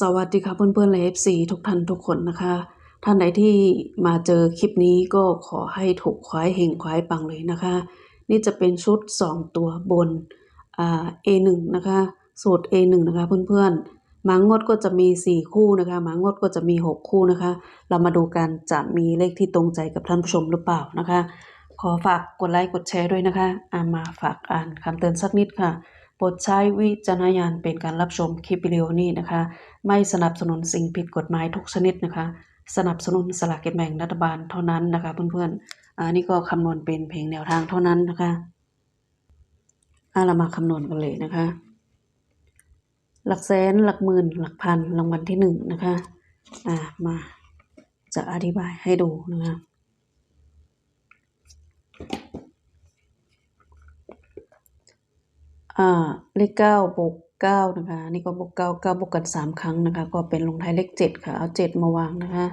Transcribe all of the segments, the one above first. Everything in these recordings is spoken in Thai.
สวัสดีค่ะเพื่อนๆและ FC ทุกท่านทุกคนนะคะ ท่านไหนที่มาเจอคลิปนี้ก็ขอให้ถูกควายเฮงควายปังเลยนะคะ นี่จะเป็นชุด 2 ตัวบนอ่า A1 นะคะ สูตร A1 นะคะเพื่อนๆหมางดก็จะมี 4 คู่นะคะหมางดก็จะมี 6 คู่นะคะ เรามาดูกันจะมีเลขที่ตรงใจกับท่านผู้ชมหรือเปล่านะคะ ขอฝากกดไลค์กดแชร์ด้วยนะคะอามาฝากอ่านคำเตือนสักนิดค่ะ โปรดใช้วิจารณญาณเป็นการรับชมคลิปวิดีโอนี้นะคะ ไม่สนับสนุนสิ่งผิดกฎหมายทุกชนิดนะคะ สนับสนุนสลากกินแบ่งรัฐบาลเท่านั้นนะคะ เพื่อนๆอ่านี่ก็คำนวณเป็นเพลงแนวทางเท่านั้นนะคะอาเรามาคำนวณกันเลยนะคะ หลักแสนหลักหมื่นหลักพันรางวัลที่หนึ่งนะคะ อ่ามาจะอธิบายให้ดูนะคะ อ่าเลขเก้าบวกเก้านะคะนี่ก็บวกเก้าเก้าบวกกันสามครั้งนะคะ ก็เป็นลงท้ายเลขเจ็ดค่ะ เอาเจ็ดมาวางนะคะ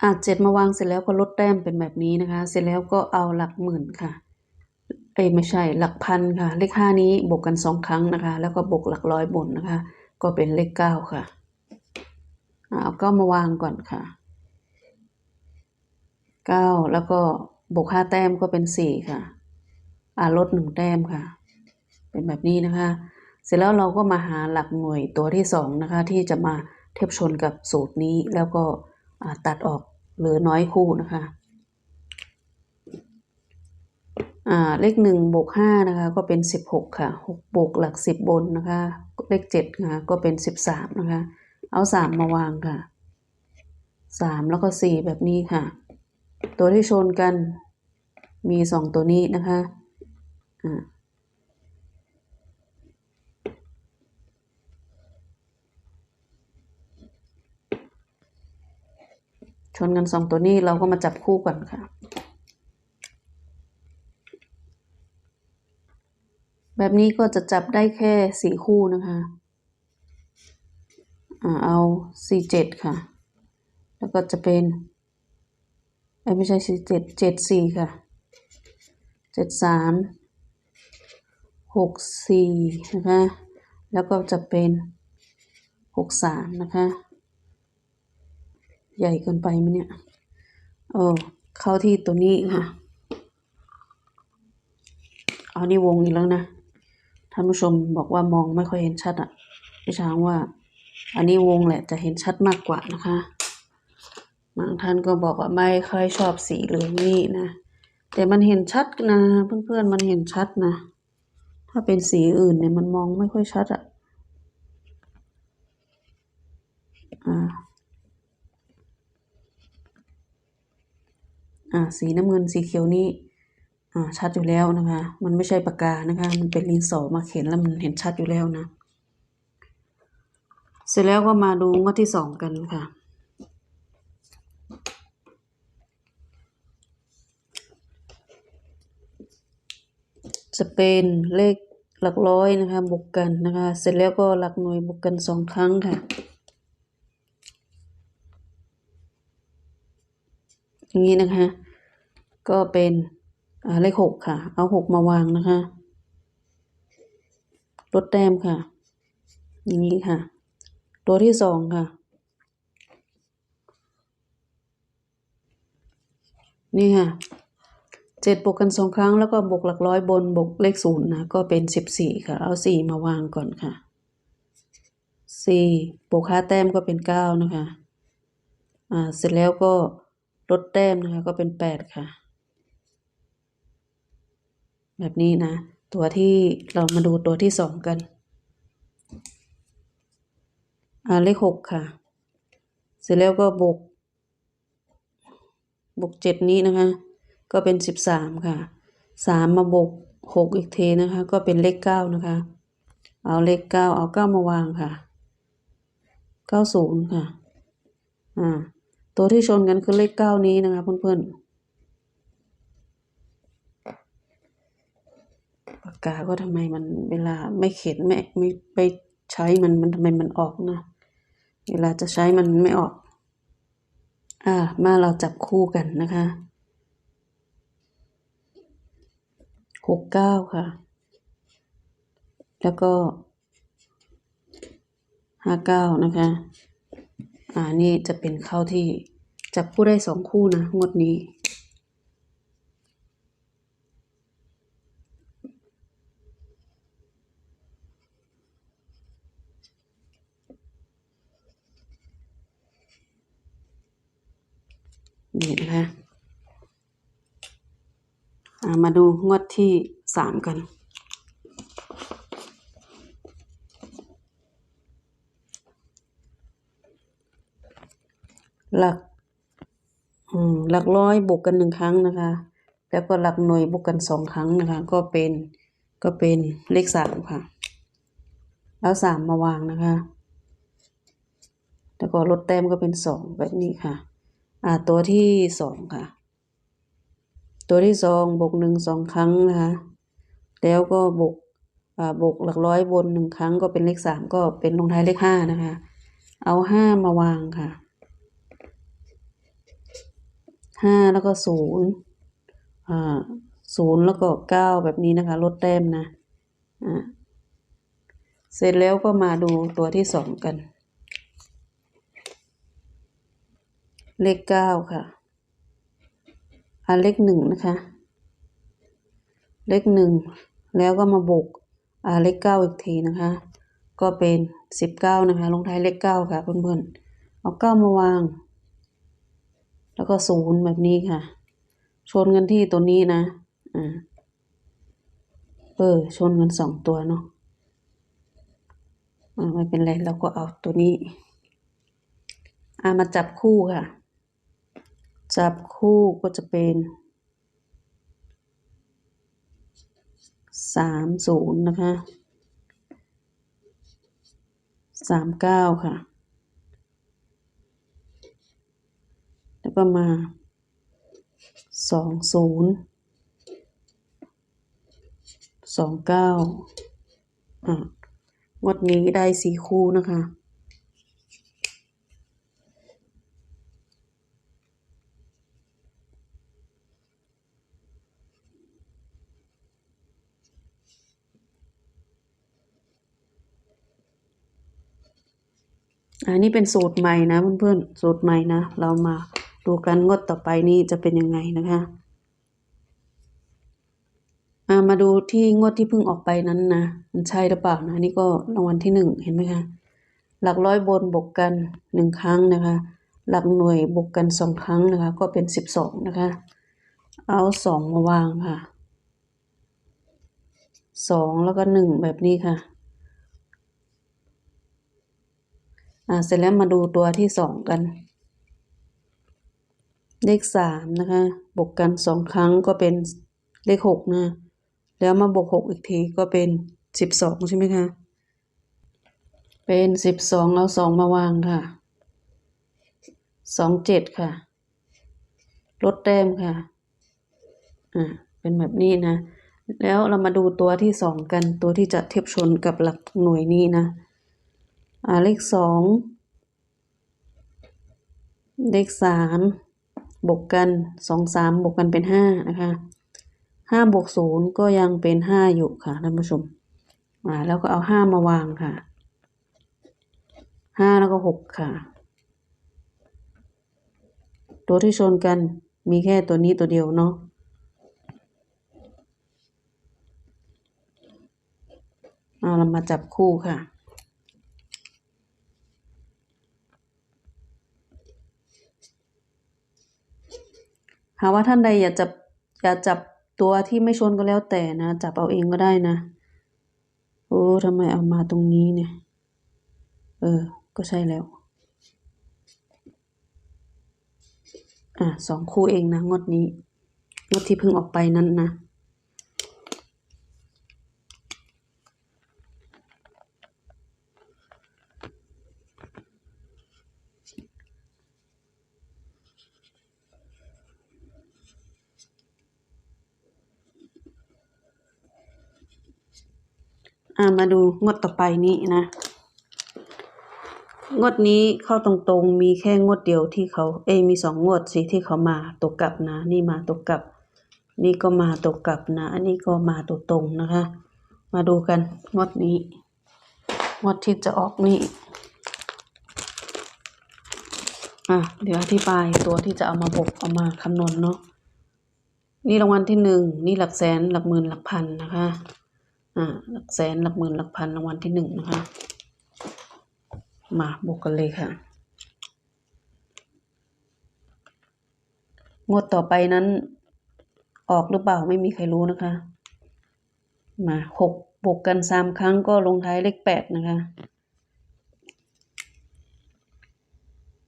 อ่าเจ็ดมาวางเสร็จแล้วก็ลดแต้มเป็นแบบนี้นะคะ เสร็จแล้วก็เอาหลักหมื่นค่ะเอ้ไม่ใช่หลักพันค่ะ เลขห้านี้บวกกันสองครั้งนะคะ แล้วก็บวกหลักร้อยบนนะคะ ก็เป็นเลขเก้าค่ะอ่าเอาเก้ามาวางก่อนค่ะเก้าแล้วก็ บวกห้าแต้มก็เป็นสี่ค่ะอ่าลดหนึ่งแต้มค่ะ เป็นแบบนี้นะคะ เสร็จแล้วเราก็มาหาหลักหน่วยตัวที่สองนะคะ ที่จะมาเทียบชนกับสูตรนี้แล้วก็ตัดออกเหลือน้อยคู่นะคะเลขหนึ่งบวกห้านะคะ ก็เป็นสิบหกค่ะหกบวกหลักสิบบนนะคะ เลขเจ็ดนะคะก็เป็นสิบสามนะคะ เอาสามมาวางค่ะสามแล้วก็สี่แบบนี้ค่ะ ตัวที่ชนกันมีสองตัวนี้นะคะอ่าชนกันสองตัวนี้เราก็มาจับคู่ก่อนค่ะ แบบนี้ก็จะจับได้แค่สี่คู่นะคะอ่าเอาสี่เจ็ดค่ะ แล้วก็จะเป็น ไม่ใช่สี่เจ็ดเจ็ดสี่ค่ะเจ็ดสามหกสี่นะคะ แล้วก็จะเป็นหกสามนะคะ ใหญ่เกินไปไหมเนี่ยโอ้เข้าที่ตัวนี้ค่ะ เอานี่วงอีกแล้วนะ ท่านผู้ชมบอกว่ามองไม่ค่อยเห็นชัดอะพี่ช้างว่า อันนี้วงแหละจะเห็นชัดมากกว่านะคะ บางท่านก็บอกว่าไม่ค่อยชอบสีเหลืองนี่นะ แต่มันเห็นชัดนะ เพื่อนๆมันเห็นชัดนะ ถ้าเป็นสีอื่นเนี่ยมันมองไม่ค่อยชัดอะอ่าอ่าสีน้ำเงินสีเขียวนี่อ่าชัดอยู่แล้วนะคะ มันไม่ใช่ปากกานะคะ มันเป็นดินสอมาเขียนแล้วมันเห็นชัดอยู่แล้วนะ เสร็จแล้วก็มาดูงวดที่สองกันค่ะ จะเป็นเลขหลักร้อยนะคะบวกกันนะคะ เสร็จแล้วก็หลักหน่วยบวกกันสองครั้งค่ะ อย่างนี้นะคะ ก็เป็นเลขหกค่ะ เอาหกมาวางนะคะลดแต้มค่ะ อย่างนี้ค่ะ ตัวที่สองค่ะ นี่ค่ะ เจ็ดบวกกันสองครั้งแล้วก็บวกหลักร้อยบนบวกเลขศูนย์นะก็เป็นสิบสี่ค่ะ เอาสี่มาวางก่อนค่ะสี่บวกห้าแต้มก็เป็นเก้านะคะ อ่า เสร็จแล้วก็ลดแต้มนะคะก็เป็นแปดค่ะ แบบนี้นะ ตัวที่เรามาดูตัวที่สองกัน อ่า เลขหกค่ะ เสร็จแล้วก็บวกบวกเจ็ดนี้นะคะ ก็เป็นสิบสามค่ะสามมาบวกหกอีกทีนะคะ ก็เป็นเลขเก้านะคะ เอาเลขเก้าเอาเก้ามาวางค่ะเก้าศูนย์ค่ะ อ่า ตัวที่ชนกันคือเลขเก้านี้นะคะ เพื่อนๆปากกาก็ทำไมมันเวลาไม่เขียนไม่ไม่ไปใช้มันมันทำไมมันออกนะ เวลาจะใช้มันไม่ออก อ่า มาเราจับคู่กันนะคะ หกเก้าค่ะ แล้วก็ห้าเก้านะคะ อ่า นี่จะเป็นเข้าที่จับคู่ได้สองคู่นะ งวดนี้นะคะอ่า มาดูงวดที่สามกัน หลักอืมหลักร้อยบวกกันหนึ่งครั้งนะคะ แล้วก็หลักหน่วยบวกกันสองครั้งนะคะ ก็เป็นก็เป็นเลขสามค่ะ แล้วสามมาวางนะคะ แล้วก็ลดแต้มก็เป็นสองแบบนี้ค่ะ อ่าตัวที่สองค่ะ ตัวที่สองบวกหนึ่งสองครั้งนะคะแล้วก็บวกบวกหลักร้อยบนหนึ่งครั้งก็เป็นเลขสามก็เป็นลงท้ายเลขห้านะคะ เอาห้ามาวางค่ะห้าแล้วก็ศูนย์อ่าศูนย์แล้วก็เก้าแบบนี้นะคะ ลดแต้มนะอ่าเสร็จแล้วก็มาดูตัวที่สองกัน เลขเก้าค่ะ อ่าเลขหนึ่งนะคะ เลขหนึ่งแล้วก็มาบวกอ่าเลขเก้าอีกทีนะคะ ก็เป็นสิบเก้านะคะ ลงท้ายเลขเก้าค่ะเพื่อนๆเอาเก้ามาวาง แล้วก็ศูนย์แบบนี้ค่ะ ชนกันที่ตัวนี้นะอ่าเออชนกันสองตัวเนาะอ่าไม่เป็นไรเราก็เอาตัวนี้อ่ามาจับคู่ค่ะ จับคู่ก็จะเป็นสามศูนย์นะคะสามเก้าค่ะ แล้วก็มาสองศูนย์สองเก้าอ่างวดนี้ได้สี่คู่นะคะ อันนี้เป็นสูตรใหม่นะเพื่อนๆ สูตรใหม่นะ เรามาดูกันงดต่อไปนี้จะเป็นยังไงนะคะอ่ามาดูที่งวดที่เพิ่งออกไปนั้นนะมันใช่หรือเปล่านะนี่ก็รางวัลที่หนึ่งเห็นไหมคะหลักร้อยบนบวกกันหนึ่งครั้งนะคะ หลักหน่วยบวกกันสองครั้งนะคะ ก็เป็นสิบสองนะคะ เอาสองมาวางค่ะสองแล้วก็หนึ่งแบบนี้ค่ะ อ่าเสร็จแล้วมาดูตัวที่สองกัน เลขสามนะคะ บวกกันสองครั้งก็เป็นเลขหกนะ แล้วมาบวกหกอีกทีก็เป็นสิบสองใช่ไหมคะ เป็นสิบสองเอาสองมาวางค่ะสองเจ็ดค่ะ ลดแต้มค่ะ อ่า เป็นแบบนี้นะ แล้วเรามาดูตัวที่สองกัน ตัวที่จะเทียบชนกับหลักหน่วยนี้นะ อ่าเลขสองเลขสามบวกกันสองสามบวกกันเป็นห้านะคะห้าบวกศูนย์ก็ยังเป็นห้าอยู่ค่ะท่านผู้ชมอ่าแล้วก็เอาห้ามาวางค่ะห้าแล้วก็หกค่ะ ตัวที่ชนกันมีแค่ตัวนี้ตัวเดียวเนาะเอาเรามาจับคู่ค่ะ หากว่าท่านใดอยากจับอยากจับตัวที่ไม่ชนก็แล้วแต่นะ จับเอาเองก็ได้นะ โอ้ทำไมเอามาตรงนี้เนี่ย เออ ก็ใช่แล้ว อะสองคู่เองนะ งดนี้ งดที่เพิ่งออกไปนั้นนะ อ่ามาดูงวดต่อไปนี้นะ งวดนี้เข้าตรงๆ มีแค่งวดเดียวที่เขา เอ้มีสองงวดสิที่เขามาตัวกลับนะ นี่มาตัวกลับ นี่ก็มาตัวกลับนะ อันนี้ก็มาตัวตรงนะคะ มาดูกันงวดนี้ งวดที่จะออกนี่อะเดี๋ยวอธิบายตัวที่จะเอามาบวกเอามาคำนวณเนาะนี่รางวัลที่หนึ่งนี่หลักแสนหลักหมื่นหลักพันนะคะ อ่าหลักแสนหลักหมื่นหลักพันรางวัลที่หนึ่งนะคะ มาบวกกันเลยค่ะ งวดต่อไปนั้น ออกหรือเปล่าไม่มีใครรู้นะคะ มาหกบวกกันสามครั้งก็ลงท้ายเลขแปดนะคะ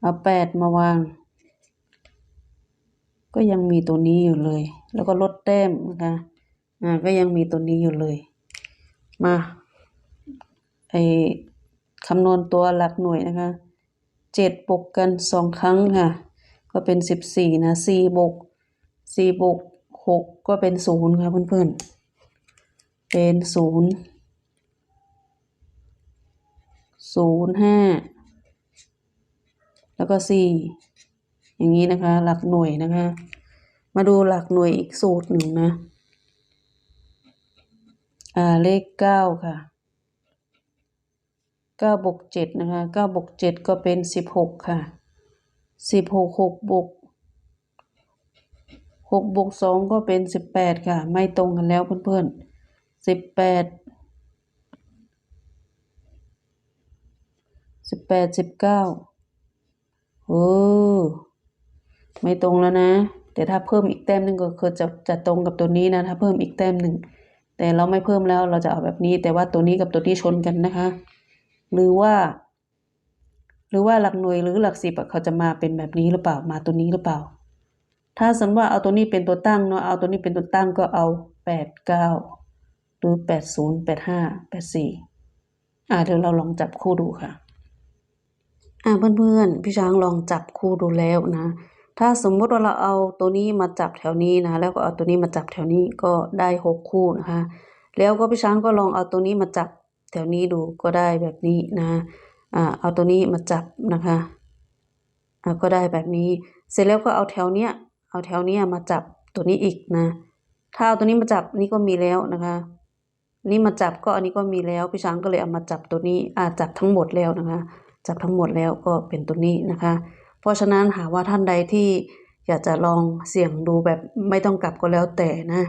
เอาแปดมาวาง ก็ยังมีตัวนี้อยู่เลย แล้วก็ลดแต้มนะคะ อ่า ก็ยังมีตัวนี้อยู่เลย มาไอคำนวณตัวหลักหน่วยนะคะเจ็ดบวกกันสองครั้งค่ะ ก็เป็นสิบสี่นะสี่บวกสี่บวกหกก็เป็นศูนย์ค่ะเพื่อนๆ เป็นศูนย์ศูนย์ห้าแล้วก็สี่อย่างนี้นะคะ หลักหน่วยนะคะ มาดูหลักหน่วยอีกสูตรหนึ่งนะ อ่าเลขเก้าค่ะเก้าบวกเจ็ดนะคะเก้าบวกเจ็ดก็เป็นสิบหกค่ะสิบหกหกบวกหกบวกสองก็เป็นสิบแปดค่ะ ไม่ตรงกันแล้วเพื่อนๆสิบแปดสิบแปดสิบเก้าเออไม่ตรงแล้วนะ แต่ถ้าเพิ่มอีกแต้มหนึ่งก็คือจะจะตรงกับตัวนี้นะ ถ้าเพิ่มอีกแต้มหนึ่ง แต่เราไม่เพิ่มแล้วเราจะเอาแบบนี้ แต่ว่าตัวนี้กับตัวนี้ชนกันนะคะ หรือว่า หรือว่าหลักหน่วยหรือหลักสิบเขาจะมาเป็นแบบนี้หรือเปล่ามาตัวนี้หรือเปล่า ถ้าสมมติว่าเอาตัวนี้เป็นตัวตั้งเนาะเอาตัวนี้เป็นตัวตั้งก็เอาแปดเก้าหรือแปดศูนย์แปดห้าแปดสี่อ่าเดี๋ยวเราลองจับคู่ดูค่ะ อ่าเพื่อนๆพี่ช้างลองจับคู่ดูแล้วนะ ถ้าสมมุติว่าเราเอาตัวนี้มาจับแถวนี้นะแล้วก็เอาตัวนี้มาจับแถวนี้ก็ได้หกคู่นะคะ แล้วก็พี่ช้างก็ลองเอาตัวนี้มาจับแถวนี้ดูก็ได้แบบนี้นะอ่าเอาตัวนี้มาจับนะคะอ่าก็ได้แบบนี้ เสร็จแล้วก็เอาแถวเนี้ยเอาแถวเนี้ยมาจับตัวนี้อีกนะ ถ้าเอาตัวนี้มาจับนี่ก็มีแล้วนะคะนี่มาจับก็อันนี้ก็มีแล้วพี่ช้างก็เลยเอามาจับตัวนี้อ่าจับทั้งหมดแล้วนะคะ จับทั้งหมดแล้วก็เป็นตัวนี้นะคะ เพราะฉะนั้นหากว่าท่านใดที่อยากจะลองเสี่ยงดูแบบไม่ต้องกลับก็แล้วแต่นะ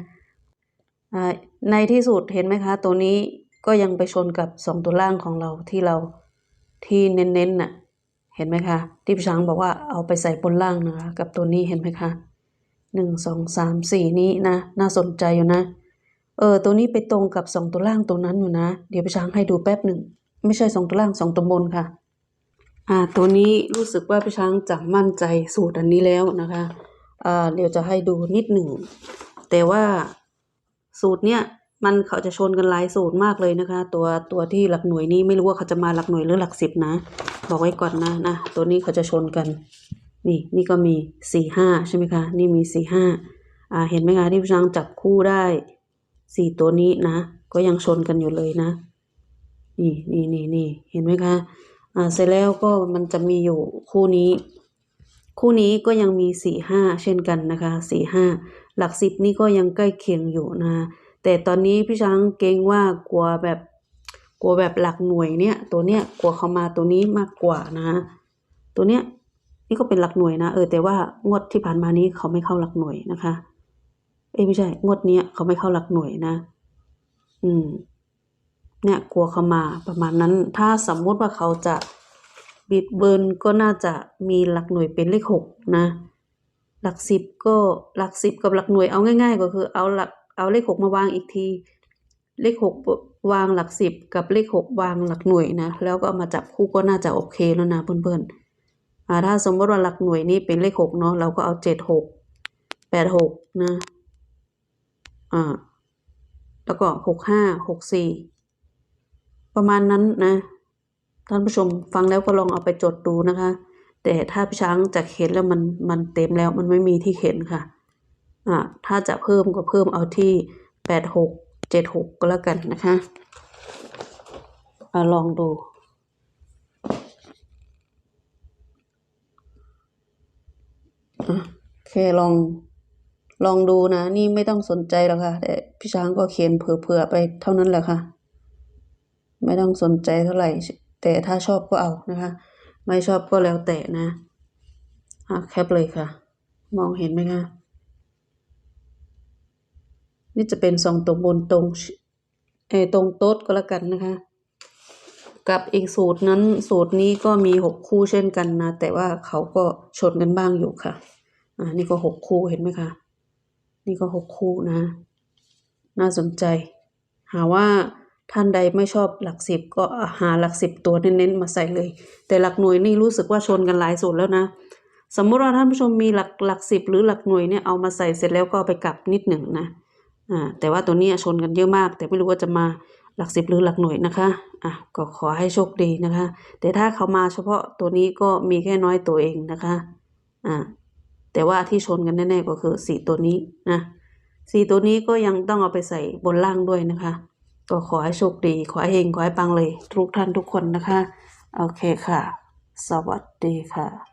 ในที่สุดเห็นไหมคะ ตัวนี้ก็ยังไปชนกับสองตัวล่างของเราที่เราที่เน้นๆน่ะเห็นไหมคะ ที่พี่ช้างบอกว่าเอาไปใส่บนล่างนะคะ กับตัวนี้เห็นไหมคะหนึ่งสองสามสี่นี้นะน่าสนใจอยู่นะ เออตัวนี้ไปตรงกับสองตัวล่างตัวนั้นอยู่นะ เดี๋ยวพี่ช้างให้ดูแป๊บหนึ่ง ไม่ใช่สองตัวล่างสองตัวบนค่ะ อ่าตัวนี้รู้สึกว่าพี่ช้างจะมั่นใจสูตรอันนี้แล้วนะคะอ่าเดี๋ยวจะให้ดูนิดหนึ่ง แต่ว่าสูตรเนี้ยมันเขาจะชนกันหลายสูตรมากเลยนะคะ ตัวตัวที่หลักหน่วยนี้ไม่รู้ว่าเขาจะมาหลักหน่วยหรือหลักสิบนะ บอกไว้ก่อนนะนะตัวนี้เขาจะชนกัน นี่นี่ก็มีสี่ห้าใช่ไหมคะ นี่มีสี่ห้าอ่าเห็นไหมคะที่พี่ช้างจับคู่ได้สี่ตัวนี้นะ ก็ยังชนกันอยู่เลยนะ นี่นี่นี่นี่เห็นไหมคะ อ่าเสร็จแล้วก็มันจะมีอยู่คู่นี้ คู่นี้ก็ยังมีสี่ห้าเช่นกันนะคะสี่ห้าหลักสิบนี่ก็ยังใกล้เคียงอยู่นะ แต่ตอนนี้พี่ช้างเกรงว่ากลัวแบบกลัวแบบหลักหน่วยเนี่ยตัวเนี้ยกลัวเขามาตัวนี้มากกว่านะ ตัวเนี้ยนี่ก็เป็นหลักหน่วยนะเออแต่ว่างวดที่ผ่านมานี้เขาไม่เข้าหลักหน่วยนะคะ เอ้ไม่ใช่งวดเนี้ยเขาไม่เข้าหลักหน่วยนะ อืม เนี่ยกลัวเขามาประมาณนั้น ถ้าสมมุติว่าเขาจะบิดเบิร์นก็น่าจะมีหลักหน่วยเป็นเลขหกนะ หลักสิบก็หลักสิบกับหลักหน่วยเอาง่าย ๆ ก็คือเอาหลักเอาเลขหกมาวางอีกที เลขหกวางหลักสิบกับเลขหกวางหลักหน่วยนะ แล้วก็มาจับคู่ก็น่าจะโอเคแล้วนะเพื่อนๆอ่าถ้าสมมติว่าหลักหน่วยนี้เป็นเลขหกเนาะเราก็เอาเจ็ดหกแปดหกนะอ่าแล้วก็หกห้าหกสี่ ประมาณนั้นนะท่านผู้ชมฟังแล้วก็ลองเอาไปจดดูนะคะ แต่ถ้าพี่ช้างจะเข็นแล้วมันมันเต็มแล้วมันไม่มีที่เข็นค่ะอ่าถ้าจะเพิ่มก็เพิ่มเอาที่แปดหกเจ็ดหกก็แล้วกันนะคะอ่าลองดูโอะแค่ลองลองดูนะ นี่ไม่ต้องสนใจหรอกค่ะ แต่พี่ช้างก็เขียนเผื่อๆไปเท่านั้นแหละค่ะ ไม่ต้องสนใจเท่าไหร่ แต่ถ้าชอบก็เอานะคะ ไม่ชอบก็แล้วแต่นะอะแคปเลยค่ะ มองเห็นไหมคะ นี่จะเป็นสองตัวบนตรงเออตรงโต๊ดก็แล้วกันนะคะ กับอีกสูตรนั้นสูตรนี้ก็มีหกคู่เช่นกันนะ แต่ว่าเขาก็ชนกันบ้างอยู่ค่ะ อ่า นี่ก็หกคู่เห็นไหมคะ นี่ก็หกคู่นะ น่าสนใจ หาว่า ท่านใดไม่ชอบหลักสิบก็หาหลักสิบตัวเน้นๆมาใส่เลย แต่หลักหน่วยนี่รู้สึกว่าชนกันหลายสูตรแล้วนะ สมมุติว่าท่านผู้ชมมีหลักหลักสิบหรือหลักหน่วยเนี่ยเอามาใส่เสร็จแล้วก็ไปกลับนิดหนึ่งนะอ่าแต่ว่าตัวนี้ชนกันเยอะมาก แต่ไม่รู้ว่าจะมาหลักสิบหรือหลักหน่วยนะคะอะก็ขอให้โชคดีนะคะ แต่ถ้าเขามาเฉพาะตัวนี้ก็มีแค่น้อยตัวเองนะคะอ่าแต่ว่าที่ชนกันแน่ๆก็คือสี่ตัวนี้นะสี่ตัวนี้ก็ยังต้องเอาไปใส่บนล่างด้วยนะคะ ก็ขอให้โชคดี ขอให้เฮงขอให้ปังเลย ทุกท่านทุกคนนะคะ โอเคค่ะ สวัสดีค่ะ